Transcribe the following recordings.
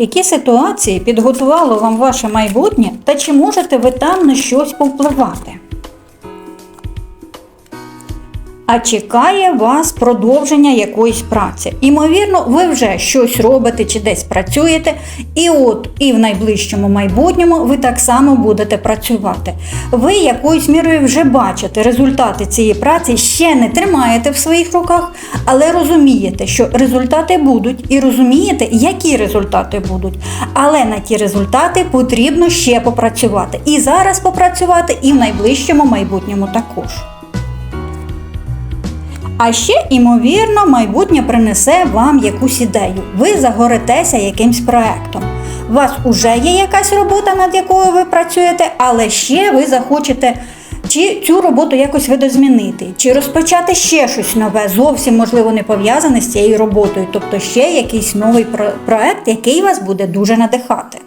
Які ситуації підготувало вам ваше майбутнє та чи можете ви там на щось повпливати? А чекає вас продовження якоїсь праці. Імовірно, ви вже щось робите чи десь працюєте, і от і в найближчому майбутньому ви так само будете працювати. Ви якоюсь мірою вже бачите результати цієї праці, ще не тримаєте в своїх руках, але розумієте, що результати будуть, і розумієте, які результати будуть. Але на ті результати потрібно ще попрацювати. І зараз попрацювати, і в найближчому майбутньому також. А ще, імовірно, майбутнє принесе вам якусь ідею. Ви загоритеся якимсь проектом. У вас уже є якась робота, над якою ви працюєте, але ще ви захочете чи цю роботу якось видозмінити, чи розпочати ще щось нове, зовсім можливо не пов'язане з цією роботою, тобто ще якийсь новий про- проект, який вас буде дуже надихати.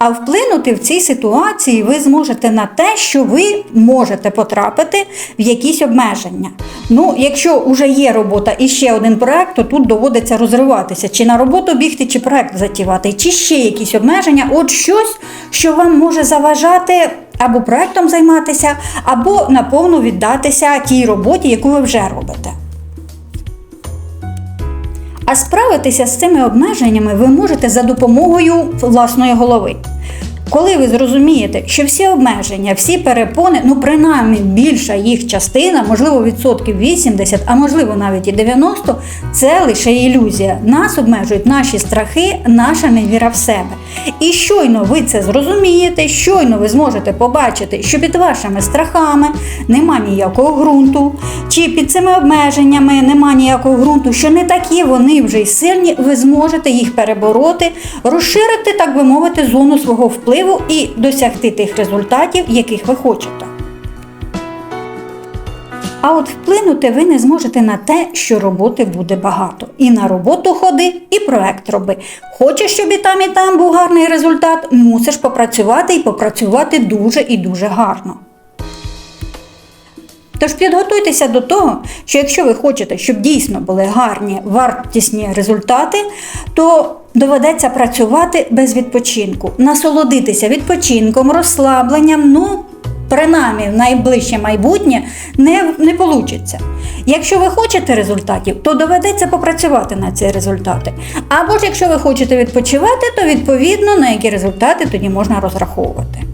А вплинути в цій ситуації ви зможете на те, що ви можете потрапити в якісь обмеження. Ну, якщо вже є робота і ще один проект, то тут доводиться розриватися, чи на роботу бігти, чи проект затівати, чи ще якісь обмеження. От щось, що вам може заважати або проектом займатися, або наповну віддатися тій роботі, яку ви вже робите. А справитися з цими обмеженнями ви можете за допомогою власної голови. Коли ви зрозумієте, що всі обмеження, всі перепони, ну принаймні більша їх частина, можливо, відсотків 80, а можливо навіть і 90, це лише ілюзія. Нас обмежують наші страхи, наша невіра в себе. І щойно ви це зрозумієте, щойно ви зможете побачити, що під вашими страхами нема ніякого ґрунту, чи під цими обмеженнями нема ніякого ґрунту, що не такі вони вже й сильні, ви зможете їх перебороти, розширити, так би мовити, зону свого впливу і досягти тих результатів, яких ви хочете. А от вплинути ви не зможете на те, що роботи буде багато. І на роботу ходи, і проект роби. Хочеш, щоб і там, і там був гарний результат, мусиш попрацювати і попрацювати дуже і дуже гарно. Тож підготуйтеся до того, що якщо ви хочете, щоб дійсно були гарні, вартісні результати, то доведеться працювати без відпочинку, насолодитися відпочинком, розслабленням, ну, принаймні в найближче майбутнє не, не вийде. Якщо ви хочете результатів, то доведеться попрацювати на ці результати. Або ж якщо ви хочете відпочивати, то відповідно на які результати тоді можна розраховувати.